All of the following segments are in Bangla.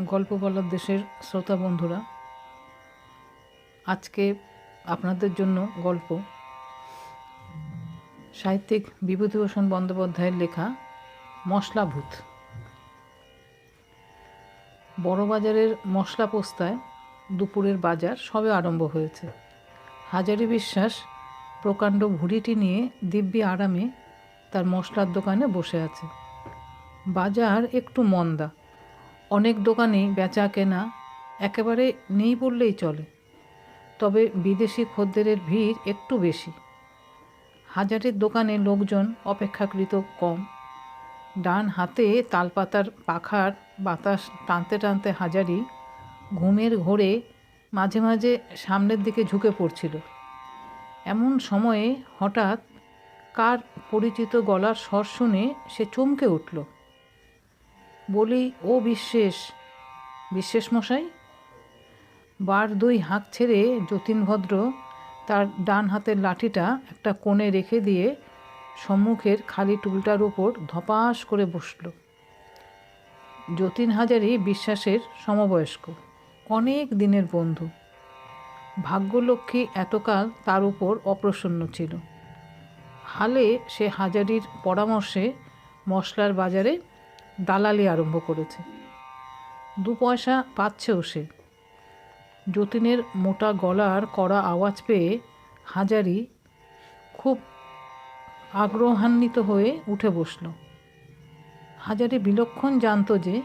গল্প বলার দেশের শ্রোতা বন্ধুরা, আজকে আপনাদের জন্য গল্প সাহিত্যিক বিভূতিভূষণ বন্দ্যোপাধ্যায়ের লেখা মশলাভূত। বড়বাজারের মশলা পোস্তায় দুপুরের বাজার সবে আরম্ভ হয়েছে। হাজারি বিশ্বাস প্রকাণ্ড ভুড়িটি নিয়ে দিব্যি আরামে তার মশলার দোকানে বসে আছে। বাজার একটু মন্দা। অনেক দোকানেই বেচা কেনা একেবারে নেই বললেই চলে। তবে বিদেশি খদ্দেরের ভিড় একটু বেশি। হাজারের দোকানে লোকজন অপেক্ষাকৃত কম। ডান হাতে তালপাতার পাখার বাতাস টানতে টানতে হাজারি ঘুমের ঘোরে মাঝে মাঝে সামনের দিকে ঝুঁকে পড়ছিল। এমন সময়ে হঠাৎ কার পরিচিত গলার স্বর শুনে সে চমকে উঠল। বলি, ও বিশ্বেষ বিশ্বেষ মশাই? বার দুই হাঁক ছেড়ে যতীনভদ্র তার ডান হাতের লাঠিটা একটা কোণে রেখে দিয়ে সম্মুখের খালি টুলটার উপর ধপাস করে বসল। যতীন হাজারি বিশ্বাসের সমবয়স্ক, অনেক দিনের বন্ধু। ভাগ্যলক্ষ্মী এতকাল তার উপর অপ্রসন্ন ছিল। হালে সে হাজারির পরামর্শে মশলার বাজারে দালালি আরম্ভ করেছে। দু পয়সা পাচ্ছেও সে। যতীনের মোটা গলার কড়া আওয়াজ পেয়ে হাজারি খুব আগ্রহান্বিত হয়ে উঠে বসল। হাজারি বিলক্ষণ জানতো যে,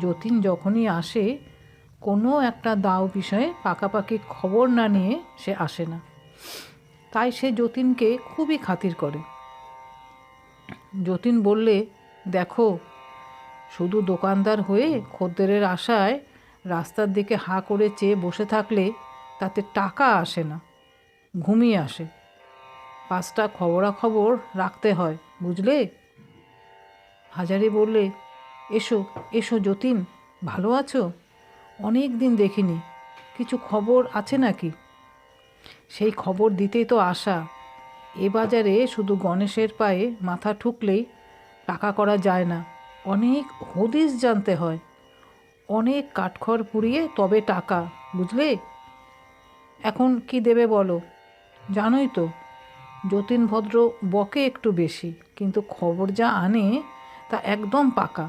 যতীন যখনই আসে, কোনো একটা দাও বিষয়ে পাকাপাকি খবর না নিয়ে সে আসে না। তাই সে যতীনকে খুবই খাতির করে। যতীন বললে, দেখো শুধু দোকানদার হয়ে খদ্দেরের আশায় রাস্তার দিকে হাঁ করে চেয়ে বসে থাকলে তাতে টাকা আসে না ঘুমিয়ে আসে। পাঁচটা খবরাখবর রাখতে হয় বুঝলে? হাজারি বললে এসো এসো যতীন ভালো আছো? অনেক দিন দেখিনি কিছু খবর আছে নাকি? সেই খবর দিতেই তো আসা এ বাজারে শুধু গণেশের পায়ে মাথা ঠুকলেই টাকা করা যায় না। অনেক হদিস জানতে হয়। অনেক কাঠখড় পুড়িয়ে তবে টাকা, বুঝলে? এখন কি দেবে বলো? জানোই তো যতীন ভদ্র বকে একটু বেশি, কিন্তু খবর যা আনে তা একদম পাকা।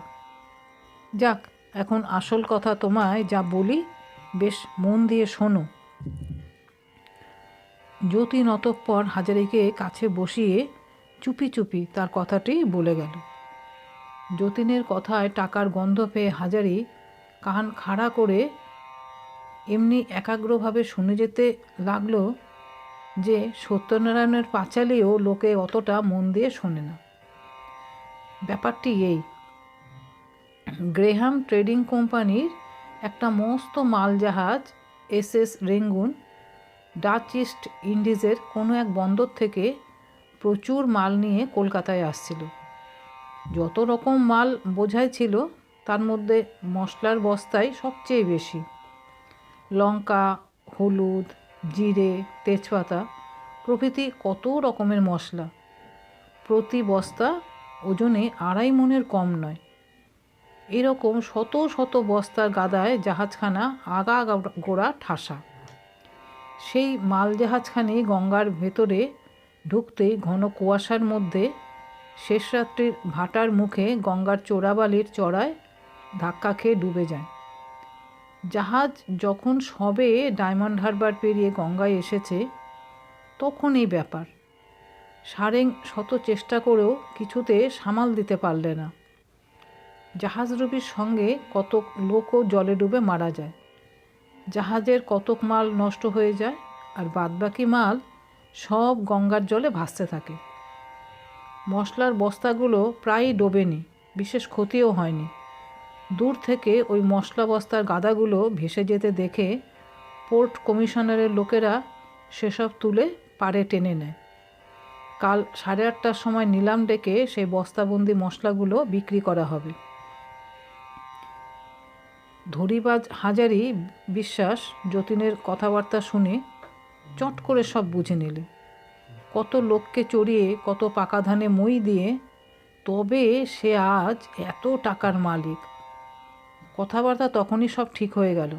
যাক, এখন আসল কথা তোমায় যা বলি, বেশ মন দিয়ে শোনো। যতীন অতঃপর হাজারিকে কাছে বসিয়ে চুপি চুপি তার কথাটি বলে গেল। যতীনের কথায় টাকার গন্ধ পেয়ে হাজারি কান খাড়া করে এমনি একাগ্রভাবে শুনে যেতে লাগল যে সত্যনারায়ণের পাঁচালিও লোকে অতটা মন দিয়ে শোনে না। ব্যাপারটি এই। গ্রেহাম ট্রেডিং কোম্পানির একটা মস্ত মাল জাহাজ S S Rangoon, Dutch East ইন্ডিজের কোনো এক বন্দর থেকে প্রচুর মাল নিয়ে কলকাতায় আসছিল। যত রকম মাল বোঝাই ছিল, তার মধ্যে মশলার বস্তাই সবচেয়ে বেশি। লঙ্কা, হলুদ, জিরে, তেজপাতা প্রভৃতি কত রকমের মশলা। প্রতি বস্তা ওজনে আড়াই মনের কম নয়। এরকম শত শত বস্তার গাদায় জাহাজখানা আগা গোড়া ঠাসা। সেই মাল জাহাজখানি গঙ্গার ভেতরে ঢুকতেই ঘন কুয়াশার মধ্যে শেষ রাত্রির ভাটার মুখে গঙ্গার চোরাবালির চড়ায় ধাক্কা খেয়ে ডুবে যায়। জাহাজ যখন সবে ডায়মন্ড হারবার পেরিয়ে গঙ্গায় এসেছে, তখন এই ব্যাপার। সারেং শত চেষ্টা করেও কিছুতে সামাল দিতে পারলে না। জাহাজরবির সঙ্গে কতক লোকও জলে ডুবে মারা যায়। জাহাজের কতক মাল নষ্ট হয়ে যায় আর বাদবাকি মাল সব গঙ্গার জলে ভাসতে থাকে। মশলার বস্তাগুলো প্রায়ই ডোবেনি, বিশেষ ক্ষতিও হয়নি। দূর থেকে ওই মশলা বস্তার গাদাগুলো ভেসে যেতে দেখে পোর্ট কমিশনারের লোকেরা সেসব তুলে পাড়ে টেনে নেয়। কাল সাড়ে আটটার সময় নিলাম ডেকে সেই বস্তাবন্দি মশলাগুলো বিক্রি করা হবে। ধরিবাজ হাজারি বিশ্বাস যতীনের কথাবার্তা শুনে চট করে সব বুঝে নিলে। কত লোককে চড়িয়ে, কত পাকা ধানে মই দিয়ে, তবে সে আজ এত টাকার মালিক। কথাবার্তা তখনই সব ঠিক হয়ে গেল।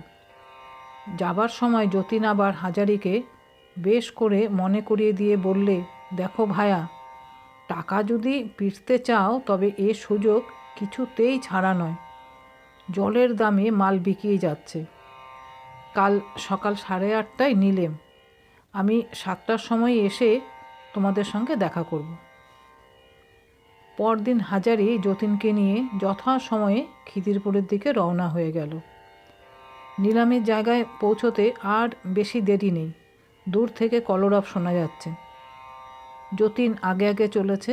যাবার সময় যতীন আবার হাজারিকে বেশ করে মনে করিয়ে দিয়ে বললে, দেখো ভায়া, টাকা যদি পিটতে চাও, তবে এ সুযোগ কিছুতেই ছাড়া নয়। জলের দামে মাল বিকিয়ে যাচ্ছে। কাল সকাল সাড়ে আটটায় নিলেম। আমি সাতটার সময় এসে তোমাদের সঙ্গে দেখা করব। পরদিন হাজারি যতীনকে নিয়ে যথা সময়ে খিদিরপুরের দিকে রওনা হয়ে গেল। নিলামের জায়গায় পৌঁছতে আর বেশি দেরি নেই। দূর থেকে কলরব শোনা যাচ্ছে। যতীন আগে আগে চলেছে।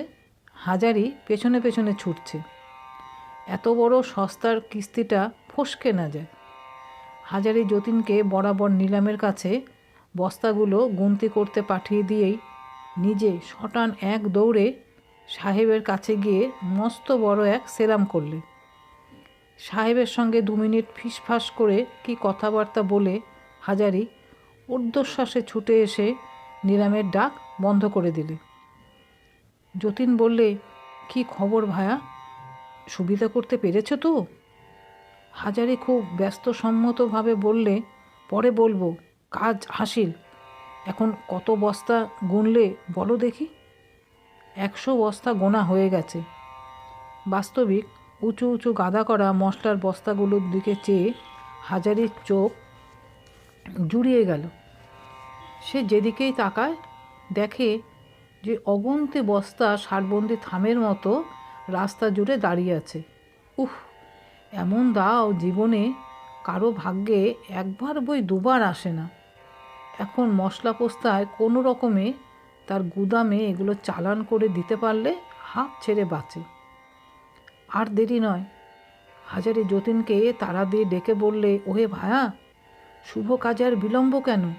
হাজারি পেছনে পেছনে ছুটছে। এত বড় সস্তার কিস্তিটা ফসকে না যায়। হাজারি যতীনকে বরাবর নিলামের কাছে বস্তাগুলো গুনতি করতে পাঠিয়ে দিয়েই নিজে শটান এক দৌড়ে সাহেবের কাছে গিয়ে মস্ত বড় এক সেরাম করলে। সাহেবের সঙ্গে দু মিনিট ফিসফাস করে কি কথাবার্তা বলে হাজারি ঊর্ধ্বশ্বাসে ছুটে এসে নিলামের ডাক বন্ধ করে দিলে। যতীন বললে, কি খবর ভায়া? সুবিধা করতে পেরেছ তো? হাজারি খুব ব্যস্তসম্মতভাবে বললে, পরে বলব, কাজ হাসিল। এখন কত বস্তা গুনলে বলো দেখি? একশো বস্তা গোনা হয়ে গেছে। বাস্তবিক উঁচু উঁচু গাদা করা মশলার বস্তাগুলোর দিকে চেয়ে হাজারির চোখ জুড়িয়ে গেল। সে যেদিকেই তাকায়, দেখে যে অগন্তি বস্তা সারবন্দি থামের মতো রাস্তা জুড়ে দাঁড়িয়ে আছে। উফ, এমন দাও জীবনে কারও ভাগ্যে একবার বই দুবার আসে না। এখন মশলা পোস্তায় কোনো রকমে তার গুদামে এগুলো চালান করে দিতে পারলে হাত ছেড়ে বাঁচে। আর দেরি নয়। হাজারি যতীনকে তারা দিয়ে ডেকে বললে, ওহে ভায়া, শুভ কাজে আর বিলম্ব কেন?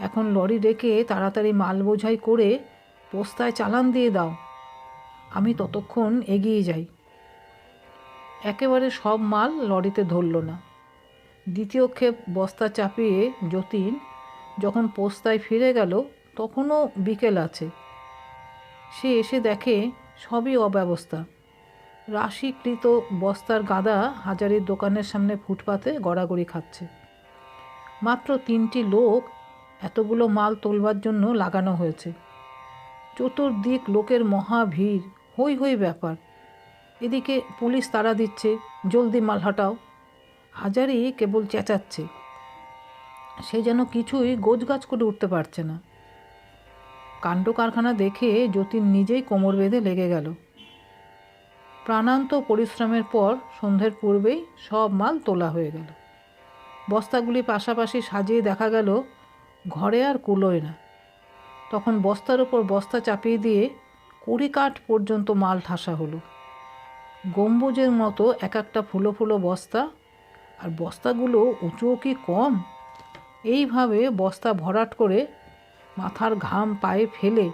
এখন লরি ডেকে তাড়াতাড়ি মাল বোঝাই করে পোস্তায় চালান দিয়ে দাও। আমি ততক্ষণ এগিয়ে যাই। একেবারে সব মাল লরিতে ধরল না। দ্বিতীয় ক্ষেপ বস্তা চাপিয়ে যতীন যখন পোস্তায় ফিরে গেল, তখনও বিকেল আছে। সে এসে দেখে সবই অব্যবস্থা। রাশিকৃত বস্তার গাদা হাজারির দোকানের সামনে ফুটপাতে গড়াগড়ি খাচ্ছে। মাত্র তিনটি লোক এতগুলো মাল তোলবার জন্য লাগানো হয়েছে। চতুর্দিক লোকের মহা ভিড় হই হই ব্যাপার। এদিকে পুলিশ তাড়া দিচ্ছে, জলদি মাল হাটাও। হাজারি কেবল চেঁচাচ্ছে। সে যেন কিছুই গোছগাছ করে উঠতে পারছে না। কাণ্ড কারখানা দেখে যতীন নিজেই কোমর বেঁধে লেগে গেল। প্রাণান্ত পরিশ্রমের পর সন্ধ্যের পূর্বেই সব মাল তোলা হয়ে গেল। বস্তাগুলি পাশাপাশি সাজিয়ে দেখা গেল, ঘরে আর কুলোয় না। তখন বস্তার ওপর বস্তা চাপিয়ে দিয়ে কুড়ি কাঠ পর্যন্ত মাল ঠাসা হলো। গম্বুজের মতো এক একটা ফুলো ফুলো বস্তা, আর বস্তাগুলো উঁচুও কি কম? এইভাবে বস্তা ভরাট করে মাথার ঘাম পায়ে ফেলে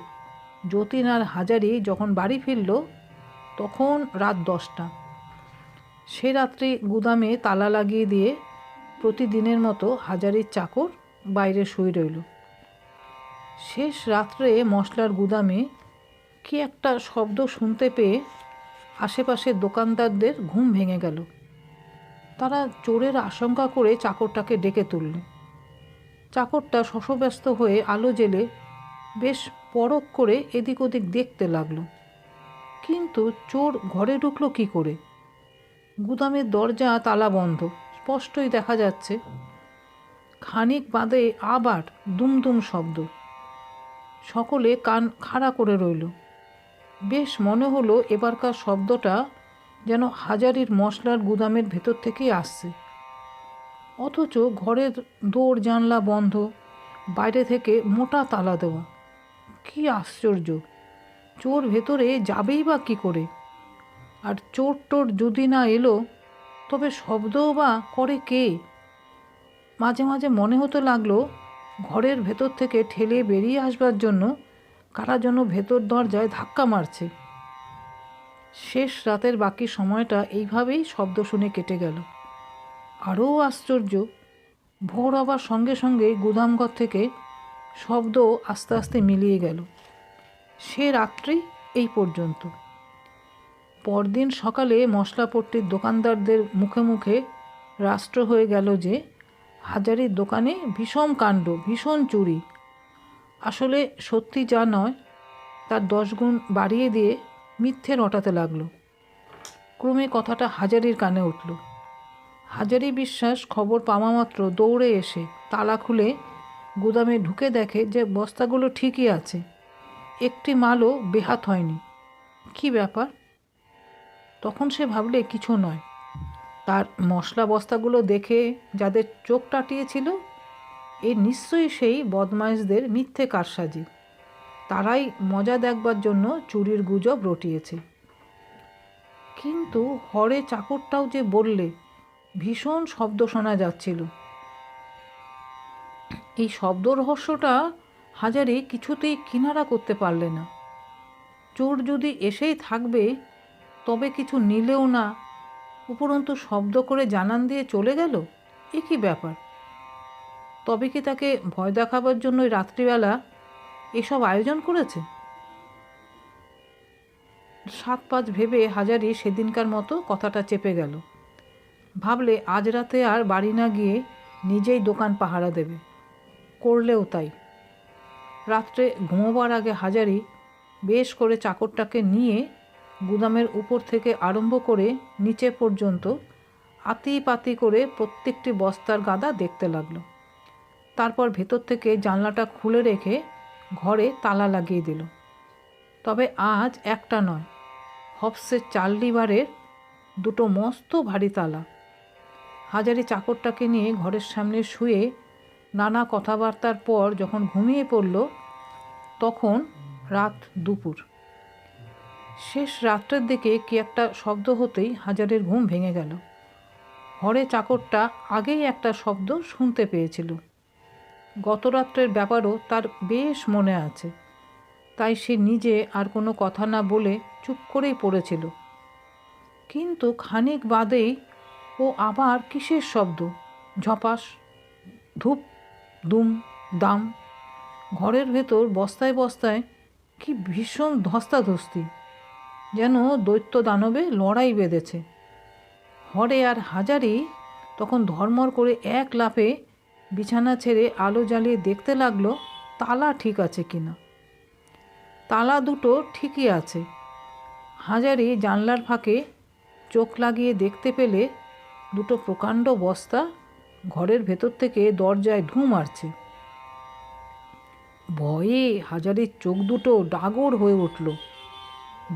যতীন আর হাজারি যখন বাড়ি ফিরল, তখন রাত দশটা। সে রাত্রি গুদামে তালা লাগিয়ে দিয়ে প্রতিদিনের মতো হাজারির চাকর বাইরে শুয়ে রইল। শেষ রাত্রে মশলার গুদামে কি একটা শব্দ শুনতে পেয়ে আশেপাশের দোকানদারদের ঘুম ভেঙে গেল। তারা চোরের আশঙ্কা করে চাকরটাকে ডেকে তুলল। চাকরটা শশব্যস্ত হয়ে আলো জেলে বেশ পরক করে এদিক ওদিক দেখতে লাগল। কিন্তু চোর ঘরে ঢুকলো কি করে? গুদামের দরজা, তালা বন্ধ। স্পষ্টই দেখা যাচ্ছে, খানিক বাদে আবার দুমদুম শব্দ। সকলে কান খাড়া করে রইল। বেশ মনে হলো এবারকার শব্দটা যেন হাজারির মশলার গুদামের ভেতর থেকেই আসছে। অথচ ঘরের দৌড় জানলা বন্ধ, বাইরে থেকে মোটা তালা দেওয়া। কি আশ্চর্য! চোর ভেতরে যাবেই বা কী করে? আর চোর টোর যদি না এলো, তবে শব্দও বা করে কে? মাঝে মাঝে মনে হতে লাগল, ঘরের ভেতর থেকে ঠেলে বেরিয়ে আসবার জন্য কারা যেন ভেতর দরজায় ধাক্কা মারছে। শেষ রাতের বাকি সময়টা এইভাবেই শব্দ শুনে কেটে গেল। আরও আশ্চর্য, ভোর হবার সঙ্গে সঙ্গে গুদামঘর থেকে শব্দ আস্তে আস্তে মিলিয়ে গেল। সে রাত্রি এই পর্যন্ত। পরদিন সকালে মশলাপট্টির দোকানদারদের মুখে মুখে রাষ্ট্র হয়ে গেল যে হাজারির দোকানে ভীষণ কাণ্ড, ভীষণ চুরি। আসলে সত্যি যা নয়, তার দশ গুণ বাড়িয়ে দিয়ে মিথ্যে রটাতে লাগল। ক্রমে কথাটা হাজারির কানে উঠল। হাজারি বিশ্বাস খবর পাওয়া মাত্র দৌড়ে এসে তালা খুলে গুদামে ঢুকে দেখে যে বস্তাগুলো ঠিকই আছে। একটি মালও বেহাত হয়নি। কি ব্যাপার? তখন সে ভাবলে কিছু নয়। তার মশলা বস্তাগুলো দেখে যাদের চোখ টাটিয়েছিল, এ নিশ্চয়ই সেই বদমাইশদের মিথ্যে কারসাজি। তারাই মজা দেখবার জন্য চুরির গুজব রটিয়েছে। কিন্তু হরে চাকরটাও যে বললে ভীষণ শব্দ শোনা যাচ্ছিল। এই শব্দ রহস্যটা হাজারে কিছুতেই কিনারা করতে পারলে না। চোর যদি এসেই থাকবে, তবে কিছু নিলেও না। উপরন্তু শব্দ করে জানান দিয়ে চলে গেল? এ কী ব্যাপার? তবে কি তাকে ভয় দেখাবার জন্যই রাত্রিবেলা এসব আয়োজন করেছে? সাত পাঁচ ভেবে হাজারি সেদিনকার মতো কথাটা চেপে গেল। ভাবলে আজ রাতে আর বাড়ি না গিয়ে নিজেই দোকান পাহারা দেবে। করলেও তাই। রাত্রে ঘুমোবার আগে হাজারি বেশ করে চাকরটাকে নিয়ে গুদামের উপর থেকে আরম্ভ করে নিচে পর্যন্ত আতি পাতি করে প্রত্যেকটি বস্তার গাদা দেখতে লাগল। তারপর ভেতর থেকে জানলাটা খুলে রেখে ঘরে তালা লাগিয়ে দিল। তবে আজ একটা নয় হবসের চাল্লিবারের দুটো মস্ত ভারী তালা। হাজারি চাকরটাকে নিয়ে ঘরের সামনে শুয়ে নানা কথাবার্তার পর যখন ঘুমিয়ে পড়ল, তখন রাত দুপুর। শেষ রাত্রের দিকে কি একটা শব্দ হতেই হাজারের ঘুম ভেঙে গেল। হরে চাকরটা আগেই একটা শব্দ শুনতে পেয়েছিল। গত রাত্রের ব্যাপারও তার বেশ মনে আছে। তাই সে নিজে আর কোনো কথা না বলে চুপ করেই পড়েছিল। কিন্তু খানিক বাদেই ও আবার কিসের শব্দ? ঝপাস, ধূপ, দুম, দাম। ঘরের ভেতর বস্তায় বস্তায় কি ভীষণ ধস্তাধস্তি। যেন দৈত্য দানবে লড়াই বেঁধেছে। হরে আর হাজারি তখন ধর্মর করে এক লাফে বিছানা ছেড়ে আলো জ্বালিয়ে দেখতে লাগল, তালা ঠিক আছে কিনা। তালা দুটো ঠিকই আছে। হাজারি জানলার ফাঁকে চোখ লাগিয়ে দেখতে পেলে দুটো প্রকাণ্ড বস্তা ঘরের ভেতর থেকে দরজায় ঢু মারছে। ভয়ে হাজারির চোখ দুটো ডাগর হয়ে উঠল।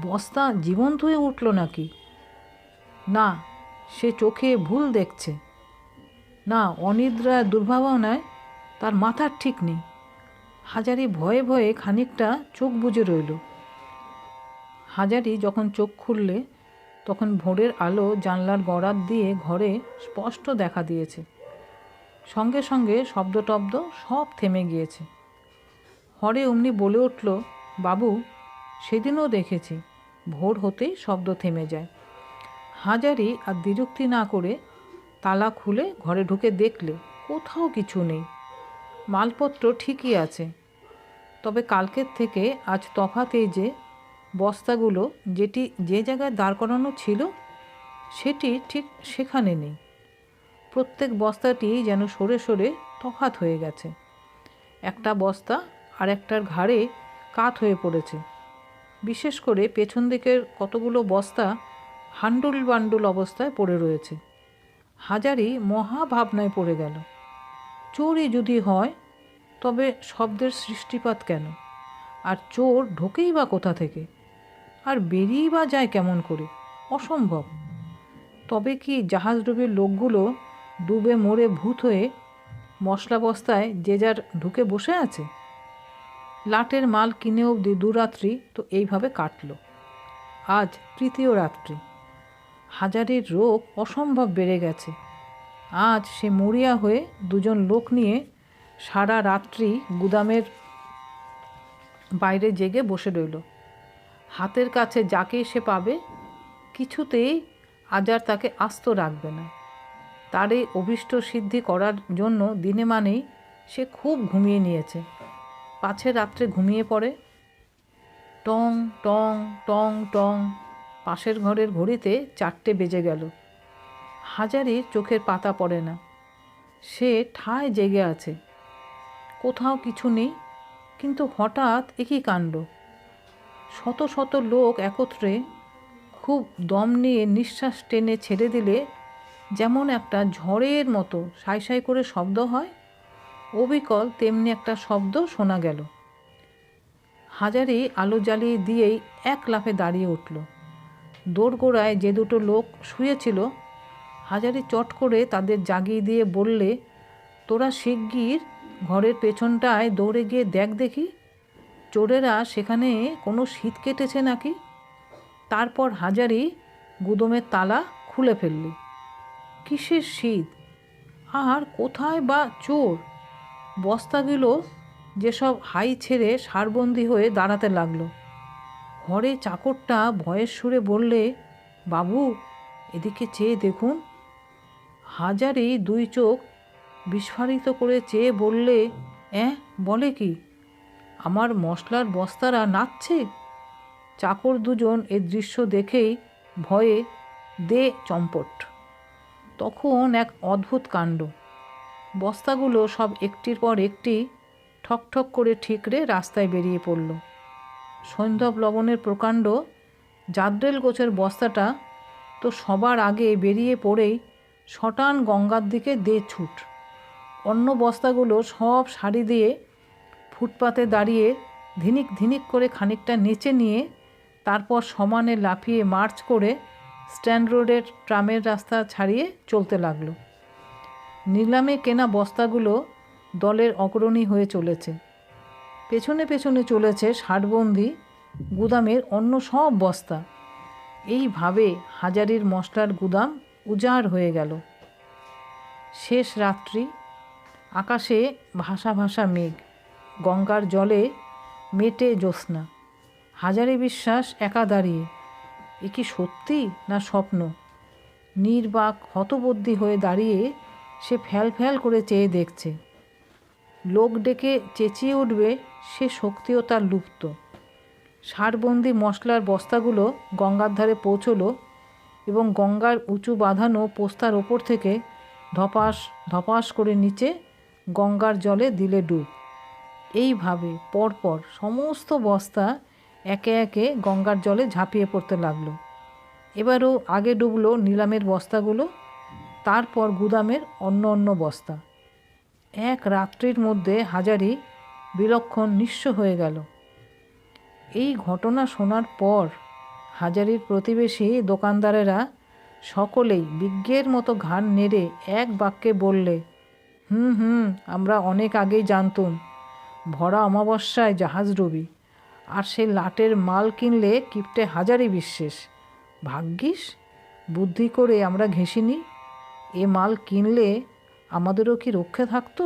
বস্তা জীবন্ত হয়ে উঠল নাকি? না, সে চোখে ভুল দেখছে। না, অনিদ্রা দুর্ভাবনায় তার মাথার ঠিক নেই। হাজারি ভয়ে ভয়ে খানিকটা চোখ বুজে রইল। হাজারি যখন চোখ খুললে তখন ভোরের আলো জানলার গড়ার দিয়ে ঘরে স্পষ্ট দেখা দিয়েছে। সঙ্গে সঙ্গে শব্দ টব্দ সব থেমে গিয়েছে। হরে অমনি বলে উঠল, বাবু, সেদিনও দেখেছি, ভোর হতেই শব্দ থেমে যায়। হাজারি আর দ্বিরুক্তি না করে তালা খুলে ঘরে ঢুকে দেখলে কোথাও কিছু নেই। মালপত্র ঠিকই আছে। তবে কালকের থেকে আজ তফাতেই যে বস্তাগুলো যেটি যে জায়গায় দাঁড় করানো ছিল, সেটি ঠিক সেখানে নেই। প্রত্যেক বস্তাটি যেন সরে সরে তফাৎ হয়ে গেছে। একটা বস্তা আর একটার ঘাড়ে কাত হয়ে পড়েছে। বিশেষ করে পেছন দিকের কতগুলো বস্তা হান্ডুল বান্ডুল অবস্থায় পড়ে রয়েছে। হাজারি মহা ভাবনায় পড়ে গেল। চোরই যদি হয়, তবে শব্দের সৃষ্টিপাত কেন? আর চোর ঢোকেই বা কোথা থেকে? আর বেরিয়েই বা যায় কেমন করে? অসম্ভব। তবে কি জাহাজ জাহাজডুবির লোকগুলো ডুবে মরে ভূত হয়ে মশলা বস্তায় যে যার ঢুকে বসে আছে? লাটের মাল কিনে অবধি দুরাত্রি তো এইভাবে কাটল। আজ তৃতীয় রাত্রি। হাজারের রোগ অসম্ভব বেড়ে গেছে। আজ সে মরিয়া হয়ে দুজন লোক নিয়ে সারা রাত্রি গুদামের বাইরে জেগে বসে রইল। হাতের কাছে যাকে সে পাবে, কিছুতেই আজ আর তাকে আস্ত রাখবে না। তার এই অভীষ্ট সিদ্ধি করার জন্য দিনে মানেই সে খুব ঘুমিয়ে নিয়েছে। পাছে রাত্রে ঘুমিয়ে পড়ে। টং টং টং টং পাশের ঘরের ঘড়িতে চারটে বেজে গেল। হাজারির চোখের পাতা পড়ে না। সে ঠায় জেগে আছে। কোথাও কিছু নেই, কিন্তু হঠাৎ একই কাণ্ড? শত শত লোক একত্রে খুব দম নিয়ে নিঃশ্বাস টেনে ছেড়ে দিলে যেমন একটা ঝড়ের মতো সাই সাই করে শব্দ হয়, অবিকল তেমনি একটা শব্দ শোনা গেল। হাজারি আলো জ্বালিয়ে দিয়েই এক লাফে দাঁড়িয়ে উঠল। দোরগোড়ায় যে দুটো লোক শুয়েছিল, হাজারি চট করে তাদের জাগিয়ে দিয়ে বললে, তোরা শিগগির ঘরের পেছনটায় দৌড়ে গিয়ে দেখ দেখি। চোরেরা সেখানে কোনো শীত কেটেছে নাকি? তারপর হাজারি গুদমের তালা খুলে ফেললি। কিসের শীত? আর কোথায় বা চোর? বস্তাগুলো যেসব হাই ছেড়ে সারবন্দি হয়ে দাঁড়াতে লাগল। ঘরে চাকরটা ভয়ের সুরে বললে, বাবু, এদিকে চেয়ে দেখুন। হাজারি দুই চোখ বিস্ফারিত করে চেয়ে বললে অ্যাঁ বলে কি? আমার মশলার বস্তারা নাচছে। চাকর দুজন এ দৃশ্য দেখেই ভয়ে দে চম্পট। তখন এক অদ্ভুত কাণ্ড। বস্তাগুলো সব একটির পর একটি ঠক ঠক করে ঠিকরে রাস্তায় বেরিয়ে পড়ল। সৈন্ধব লবণের প্রকাণ্ড জাদ্রেল গোছের বস্তাটা তো সবার আগে বেরিয়ে পড়েই শটান গঙ্গার দিকে দে ছুট। অন্য বস্তাগুলো সব সারি দিয়ে ফুটপাতে দাঁড়িয়ে ধিনিক ধিনিক করে খানিকটা নেচে নিয়ে তারপর সমানে লাফিয়ে মার্চ করে স্ট্যান্ড রোডের ট্রামের রাস্তা ছাড়িয়ে চলতে লাগল। নিলামে কেনা বস্তাগুলো দলের অগ্রণী হয়ে চলেছে। পেছনে পেছনে চলেছে ষাটবন্দি, গুদামের অন্য সব বস্তা। এইভাবে হাজারির মশলার গুদাম উজাড় হয়ে গেল। শেষ রাত্রি, আকাশে ভাসা ভাসা মেঘ। গঙ্গার জলে মেটে জ্যোৎস্না। হাজারে বিশ্বাস একা দাঁড়িয়ে। এ কি সত্যি না স্বপ্ন? নির্বাক হতবদ্ধি হয়ে দাঁড়িয়ে সে ফ্যাল ফ্যাল করে চেয়ে দেখছে। লোক ডেকে চেঁচিয়ে উঠবে সে শক্তিও তার লুপ্ত। সারবন্দি মশলার বস্তাগুলো গঙ্গার ধারে পৌঁছলো এবং গঙ্গার উঁচু বাঁধানো পোস্তার ওপর থেকে ধপাস ধপাস করে নিচে গঙ্গার জলে দিলে ডুব। এইভাবে পরপর সমস্ত বস্তা একে একে গঙ্গার জলে ঝাঁপিয়ে পড়তে লাগল। এবারও আগে ডুবলো নিলামের বস্তাগুলো, তারপর গুদামের অন্য অন্য বস্তা। এক রাত্রির মধ্যে হাজারি বিলক্ষণ নিঃস্ব হয়ে গেল। এই ঘটনা শোনার পর হাজারির প্রতিবেশী দোকানদারেরা সকলেই বিজ্ঞের মতো ঘাড় নেড়ে এক বাক্যে বললে, হুম হুম, আমরা অনেক আগেই জানতুম। ভরা অমাবস্যায় জাহাজ ডুবি, আর সেই লাটের মাল কিনলে কিপটে হাজারি বিশ্বাস ভাগ্যিস, বুদ্ধি করে আমরা ঘেঁষিনি, এ মাল কিনলে আমাদেরও কি রক্ষে থাকতো?